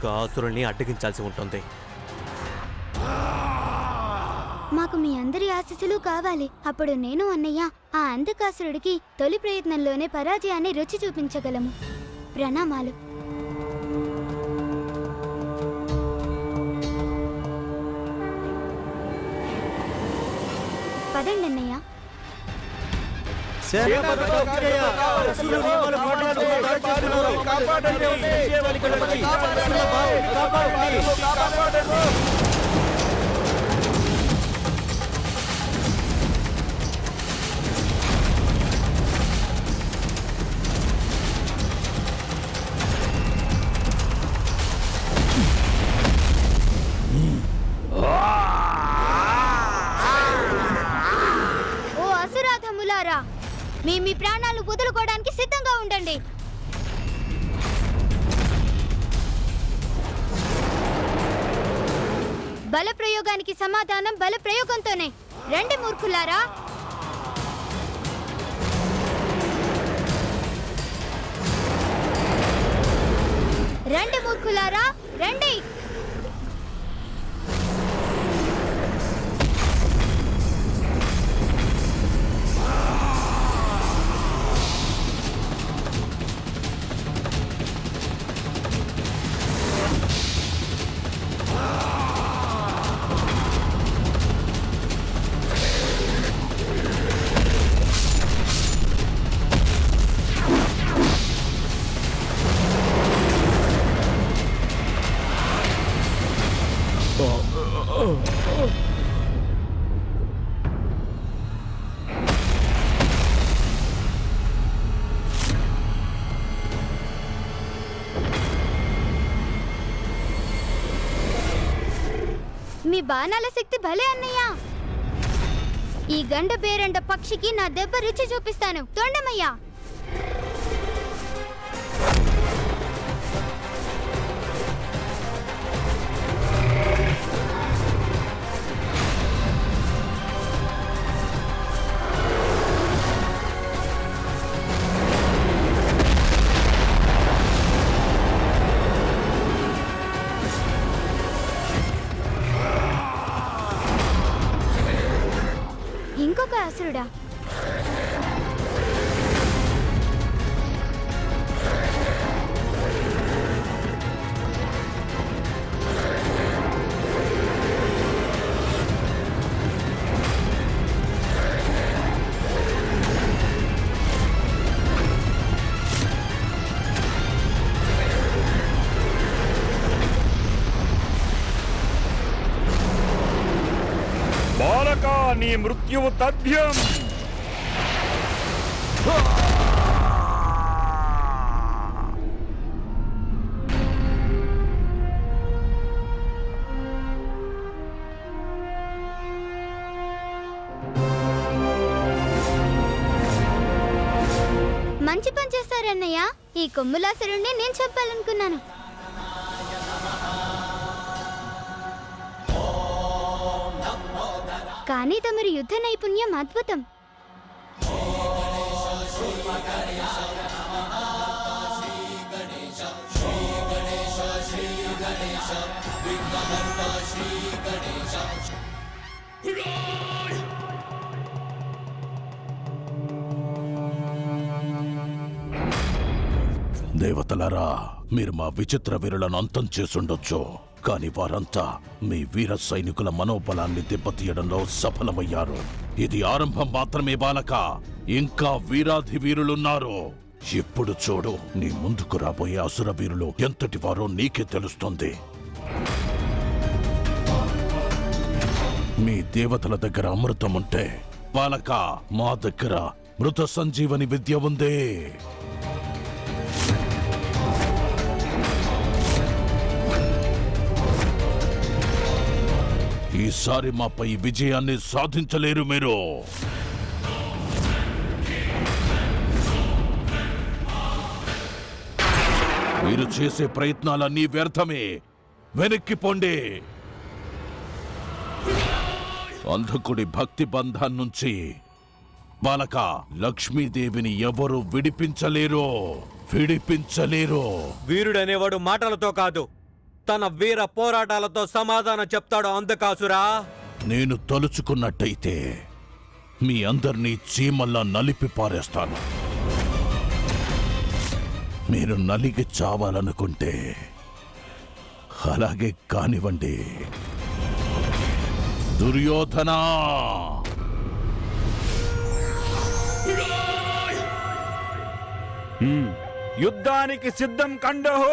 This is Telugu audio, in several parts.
ముందుగా ఆసురుల్ని అడ్డగించాల్సి ఉంటుంది. మాకు మీ అందరి ఆశీస్సులు కావాలి. అప్పుడు నేను అన్నయ్య ఆ అంధకాసురుడికి తొలి ప్రయత్నంలోనే పరాజయాన్ని రుచి చూపించగలము. ప్రణామాలు. పదండి అన్నయ్య ఓ మీ మీ ప్రాణాలు వదులుకోవడానికి సిద్ధంగా ఉండండి. బల ప్రయోగానికి సమాధానం బల ప్రయోగంతోనే రండి మూర్ఖులారా. రండి మూర్ఖులారా రండి. మీ బాణాల శక్తి భలే అన్నయ్య. ఈ గండ బేరండ పక్షికి నా దెబ్బ రుచి చూపిస్తాను. తొండమయ్యా. அருடா నీ మృత్యువు తథ్యం. మంచి పని చేస్తారన్నయ్య ఈ కొమ్ములాసరుణ్ణి నేను చెప్పాలనుకున్నాను కానీ తమరి యుద్ధ నైపుణ్యం అద్భుతం. దేవతలారా మీరు మా విచిత్ర వీరులను అంతం చేసుండొచ్చు. కానీ వారంతా మీ వీర సైనికుల మనోబలాన్ని దెబ్బతీయడంలో సఫలమయ్యారు. ఇది ఆరంభం మాత్రమే బాలక. ఇంకా వీరాధి వీరులున్నారు ఇప్పుడు చూడు నీ ముందుకు రాబోయే అసుర వీరులు ఎంతటి వారో నీకే తెలుస్తుంది. మీ దేవతల దగ్గర అమృతం ఉంటే బాలక మా దగ్గర మృత సంజీవని విద్య ఉందే. ఈసారి మాపై విజయాన్ని సాధించలేరు మీరు. మీరు చేసే ప్రయత్నాలన్నీ వ్యర్థమే. వెనక్కి పొండి. అంధకుడి భక్తి బంధం నుంచి బాలక లక్ష్మీదేవిని ఎవరు విడిపించలేరు? విడిపించలేరు? వీరుడనేవాడు మాటలతో కాదు. తన వీర పోరాటాలతో సమాధానం చెప్తాడు అంధకాసురా. నేను తలుచుకున్నట్టయితే మీ అందరినీ చీమల్లా నలిపి పారేస్తాను. మీరు నలిగి చావాలనుకుంటే అలాగే కానివ్వండి. దుర్యోధనా! యుద్ధానికి సిద్ధం కండహో!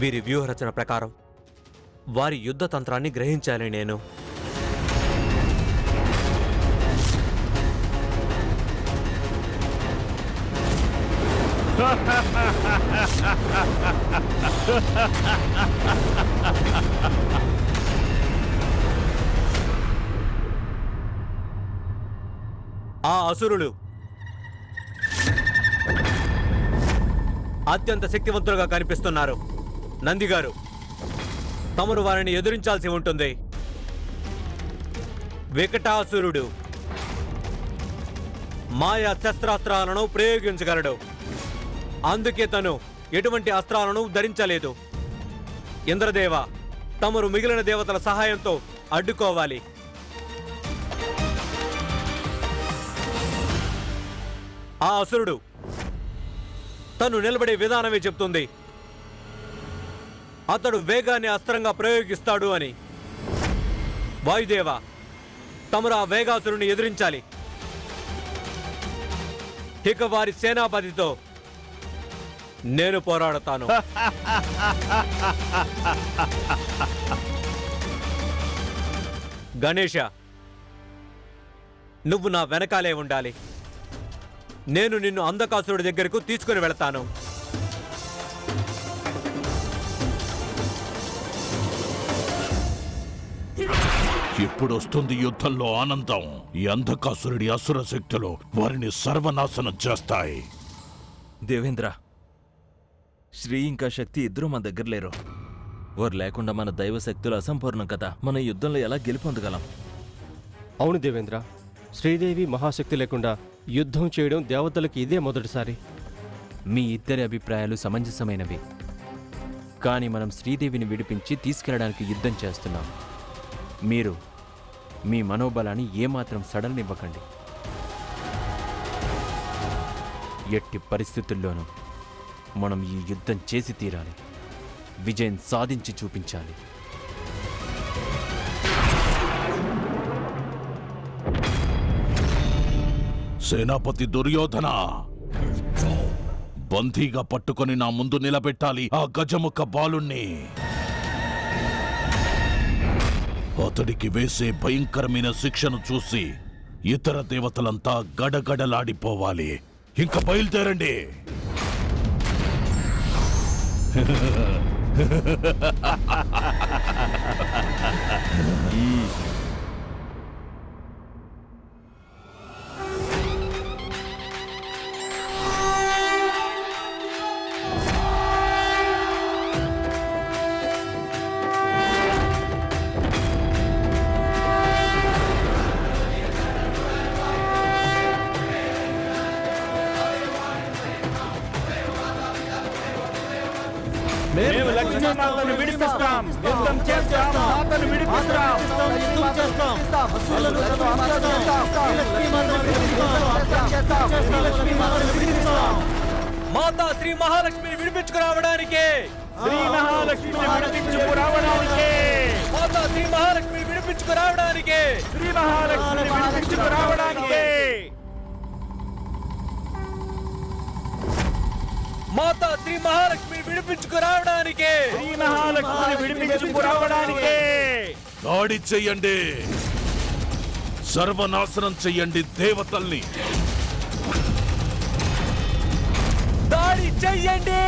వీరి వ్యూహరచన ప్రకారం వారి యుద్ధ తంత్రాన్ని గ్రహించాలి నేను. ఆ అసురులు అత్యంత శక్తివంతులుగా కనిపిస్తున్నారు. నందిగారు తమరు వారిని ఎదురించాల్సి ఉంటుంది. వికటాసురుడు మాయా శస్త్రాస్త్రాలను ప్రయోగించగలడు. అందుకే తను ఎటువంటి అస్త్రాలను ధరించలేదు. ఇంద్రదేవ తమరు మిగిలిన దేవతల సహాయంతో అడ్డుకోవాలి. ఆ అసురుడు తను నిలబడే విధానమే చెప్తుంది. అతడు వేగాన్ని అస్త్రంగా ప్రయోగిస్తాడు అని. వాయుదేవ తమరు ఆ వేగాసురుని ఎదిరించాలి. ఇక వారి సేనాపతితో నేను పోరాడతాను. గణేష నువ్వు నా వెనకాలే ఉండాలి. నేను నిన్ను అంధకాసురుడి దగ్గరకు తీసుకుని వెళతాను. ఎప్పుడొస్తుంది యుద్ధంలో ఆనందం? ఈ అంధకాసురుడి అసుర శక్తులు వారిని సర్వనాశనం చేస్తాయి. దేవేంద్ర శ్రీ ఇంకా శక్తి ఇద్దరూ మన దగ్గర లేరు. వారు లేకుండా మన దైవ శక్తులు అసంపూర్ణం కదా. మన యుద్ధంలో ఎలా గెలుపొందగలం అవును దేవేంద్ర శ్రీదేవి మహాశక్తి లేకుండా యుద్ధం చేయడం దేవతలకు ఇదే మొదటిసారి. మీ ఇద్దరి అభిప్రాయాలు సమంజసమైనవి. కానీ మనం శ్రీదేవిని విడిపించి తీసుకెళ్ళడానికి యుద్ధం చేస్తున్నాం. మీరు మీ మనోబలాన్ని ఏమాత్రం సడలనివ్వకండి. ఎట్టి పరిస్థితుల్లోనూ మనం ఈ యుద్ధం చేసి తీరాలి. విజయం సాధించి చూపించాలి. సేనాపతి దుర్యోధన! బందీగా పట్టుకొని నా ముందు నిలబెట్టాలి ఆ గజముఖ బాలుణ్ణి! అతడికి వేసే భయంకరమైన శిక్షను చూసి ఇతర దేవతలంతా గడగడలాడిపోవాలి. ఇంక బయలుదేరండి. మేము లక్ష్మీ మాతను విడిపిస్తాం. యుద్ధం చేస్తాం. మాతను విడిపిస్తాం మాతా శ్రీ మహాలక్ష్మిని విడిపించుకురావడానికి. శ్రీ మహాలక్ష్మిని విడిపించుకు రావడానికి మాతా శ్రీ మహాలక్ష్మిని విడిపించుకురావడానికి. శ్రీ మహాలక్ష్మిని విడిపించుకు మాతా శ్రీ మహాలక్ష్మిని విడిపించుకురావడానికి శ్రీ మహాలక్ష్మిని విడిపించుకు రావడానికి. దాడి చెయ్యండి. సర్వనాశనం చెయ్యండి దేవతల్ని. దాడి చెయ్యండి.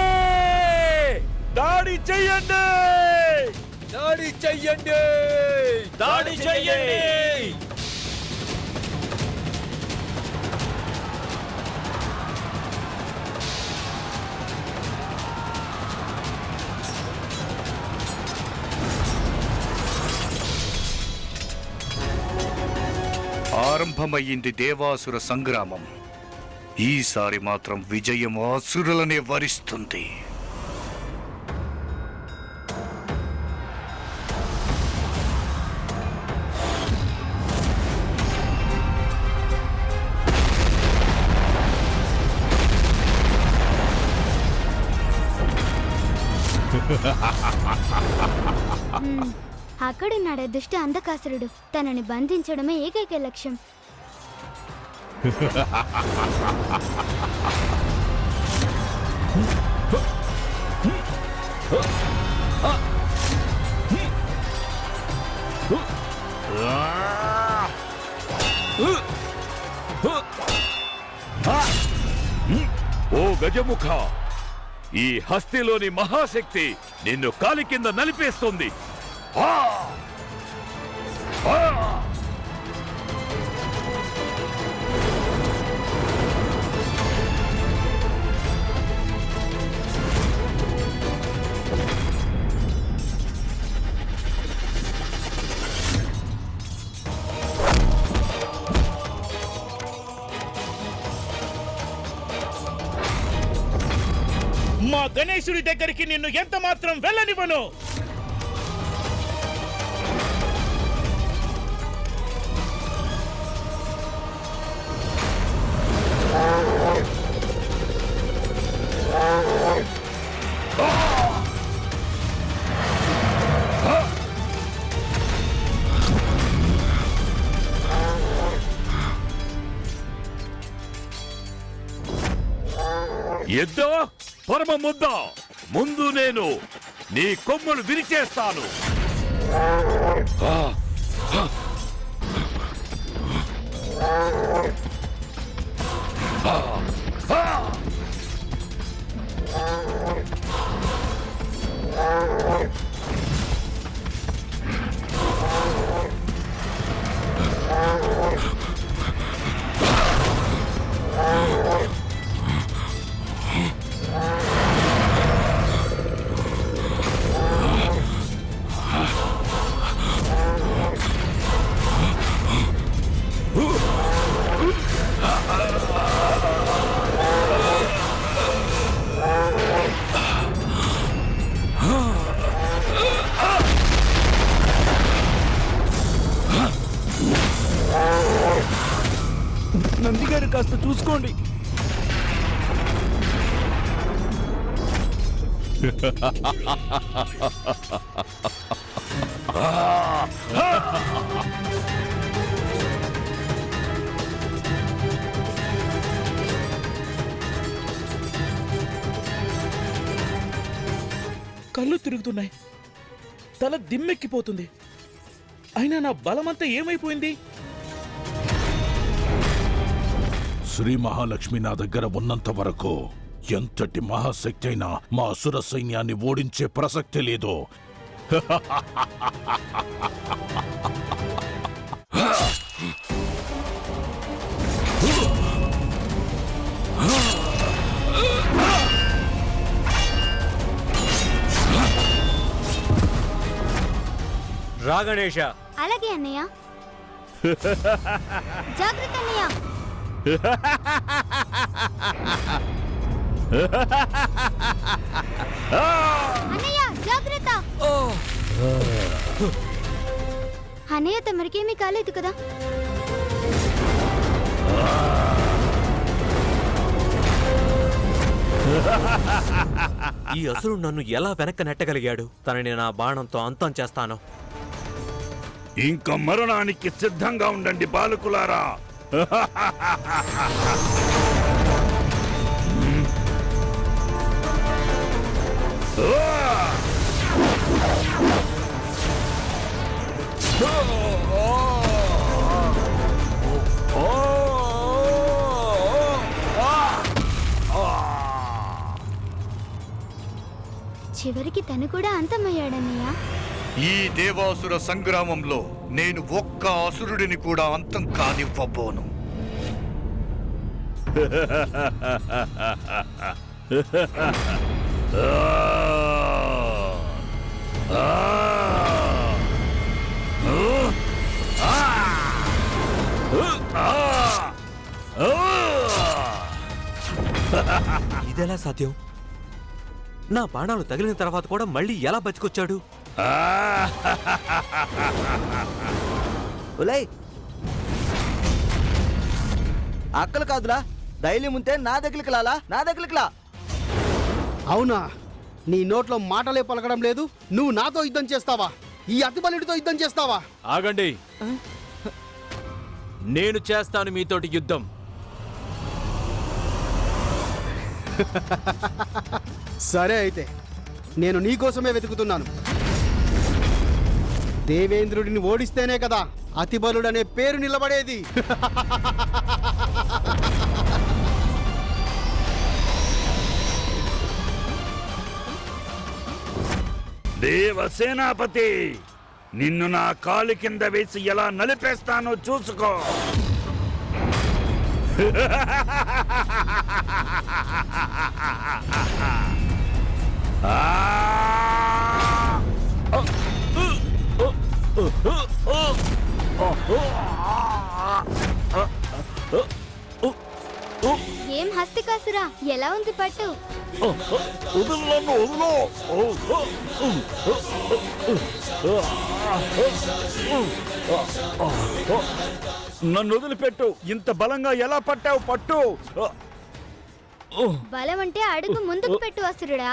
దాడి చెయ్యండి. దాడి చెయ్యండి. దాడి చెయ్యండి. ఆరంభమయ్యింది దేవాసుర సంగ్రామం ఈసారి మాత్రం విజయం అసురులనే వరిస్తుంది హ్మ్. అక్కడున్నాడే దుష్ట అంధకాసురుడు. తనని బంధించడమే ఏకైక లక్ష్యం. ఓ గజముఖ ఈ హస్తిలోని మహాశక్తి నిన్ను కాలి కింద నలిపేస్తుంది. మా గణేశుడి దగ్గరికి నిన్ను ఎంత మాత్రం వెళ్ళనివ్వను. కొరమ ముద్ద ముందు నేను నీ కొమ్ములు విరిచేస్తాను ఆ! కళ్ళు తిరుగుతున్నాయి. తల దిమ్మెక్కిపోతుంది. అయినా నా బలమంతా ఏమైపోయింది? శ్రీ మహాలక్ష్మి నా దగ్గర ఉన్నంత వరకు ఎంతటి మహాశక్తి అయినా మా అసుర సైన్యాన్ని ఓడించే ప్రసక్తి లేదు. రా గణేష. అలాగే అన్నయ్య. జాగ్రత్త అన్నయ్య. అన్నయ్య జాగ్రత్త. అన్నయ్య తమరికేమీ కాలేదు కదా? ఈ అసురుడు నన్ను ఎలా వెనక్కి నెట్టగలిగాడు? తనని నా బాణంతో అంతం చేస్తాను. ఇంక మరణానికి సిద్ధంగా ఉండండి బాలకులారా. తను కూడా అంతమయ్యాడన్నయ్య. ఈ దేవాసుర సంగ్రామంలో నేను ఒక్క అసురుడిని కూడా అంతం కానివ్వబోను. ఇదెలా సాధ్యం? నా బాణాలు తగిలిన తర్వాత కూడా మళ్ళీ ఎలా బతికొచ్చాడు? ఒలై! అక్కలు కాదురా. ధైర్యం ఉంటే నా దగ్గరికి లాలా నా దగ్గరికి లా అవునా? నీ నోట్లో మాటలే పలకడం లేదు. నువ్వు నాతో యుద్ధం చేస్తావా? ఈ అతిబలుడితో యుద్ధం చేస్తావా? ఆగండి. నేను చేస్తాను మీతోటి యుద్ధం. సరే అయితే నేను నీకోసమే వెతుకుతున్నాను. దేవేంద్రుడిని ఓడిస్తేనే కదా అతిబలుడనే పేరు నిలబడేది. దేవసేనాపతి నిన్ను నా కాలు కింద వేసి ఎలా నలిపేస్తానో చూసుకో. ఏం హస్తికాసురా ఎలా ఉంది పట్టు వదులు నన్ను వదులు నన్ను వదిలిపెట్టు. ఇంత బలంగా ఎలా పట్టావు పట్టు? బలం అంటే అడుగు ముందుకు పెట్టు అసురుడా.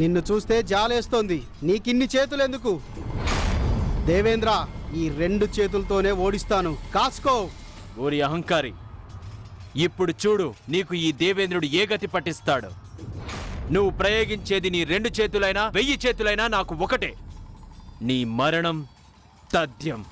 నిన్ను చూస్తే జాలేస్తోంది. నీకిన్ని చేతులెందుకు? దేవేంద్ర ఈ రెండు చేతులతోనే ఓడిస్తాను. కాసుకో. ఓరి అహంకారి ఇప్పుడు చూడు నీకు ఈ దేవేంద్రుడు ఏ గతి పట్టిస్తాడు? నువ్వు ప్రయోగించేది నీ రెండు చేతులైనా వెయ్యి చేతులైనా నాకు ఒకటే. నీ మరణం తథ్యం.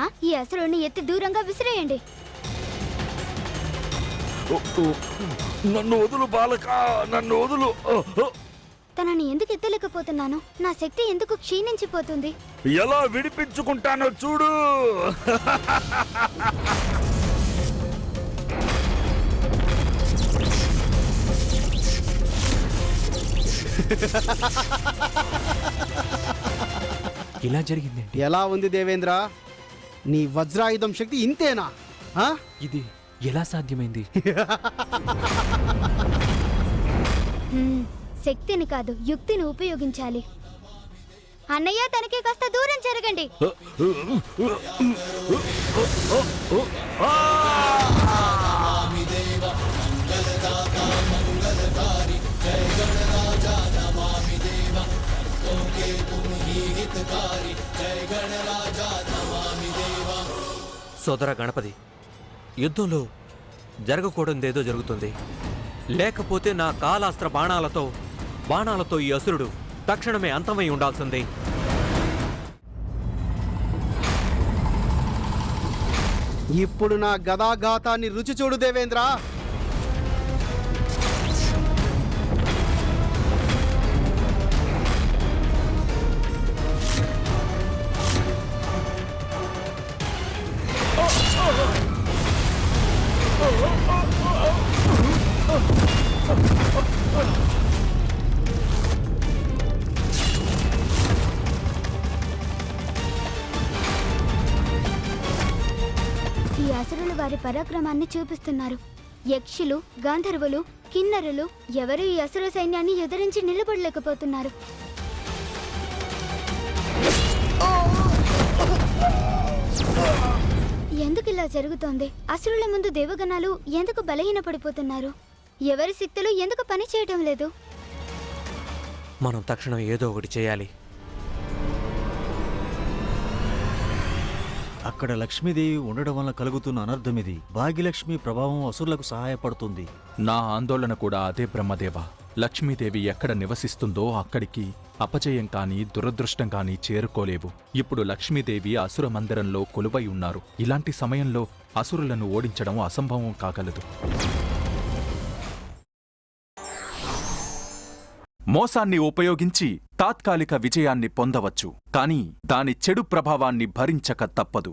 తండమయ్య ఈ అసురుడిని ఎత్తి దూరంగా విసిరేయండి. నన్ను వదులు బాలక నన్ను వదులు. తనని ఎందుకు ఎత్తలేకపోతున్నాను? నా శక్తి ఎందుకు క్షీణించిపోతుంది? ఎలా విడిపించుకుంటానో చూడు. ఇలా జరిగింది ఎలా ఉంది దేవేంద్ర? నీ వజ్రాయుధం శక్తి ఇంతేనా ఆ? ఇది ఎలా సాధ్యమైంది శక్తిని కాదు యుక్తిని ఉపయోగించాలి అన్నయ్య తనకి కాస్త దూరం జరగండి సోదర గణపతి యుద్ధంలో జరగకూడదేదో జరుగుతుంది. లేకపోతే నా కాలాస్త్ర బాణాలతో బాణాలతో ఈ అసురుడు తక్షణమే అంతమై ఉండాల్సింది. ఇప్పుడు నా గదాఘాతాన్ని రుచి చూడు దేవేంద్ర. వారి పరాక్రమాన్ని చూపిస్తున్నారు. యక్షులు గాంధర్వులు కిన్నరులు ఎవరు ఈ అసుర సైన్యాన్ని ఎదురించి నిలబడలేకపోతున్నారు. ఎందుకు ఇలా జరుగుతోంది? అసురుల ముందు దేవగణాలు ఎందుకు బలహీన పడిపోతున్నారు ఎవరి శక్తులు ఎందుకు పని చేయడం లేదు? మనం తక్షణం ఏదో ఒకటి చేయాలి. అక్కడ లక్ష్మీదేవి ఉండడం వల్ల కలుగుతున్న అనర్థం ఇది. భాగ్యలక్ష్మి ప్రభావం అసురులకు సహాయపడుతుంది. నా ఆందోళన కూడా అదే బ్రహ్మదేవ. లక్ష్మీదేవి ఎక్కడ నివసిస్తుందో అక్కడికి అపజయం కాని దురదృష్టం కాని చేరుకోలేవు. ఇప్పుడు లక్ష్మీదేవి అసుర మందిరంలో కొలువై ఉన్నారు. ఇలాంటి సమయంలో అసురులను ఓడించడం అసంభవం కాగలదు. మోసాన్ని ఉపయోగించి తాత్కాలిక విజయాన్ని పొందవచ్చు కానీ దాని చెడు ప్రభావాన్ని భరించక తప్పదు.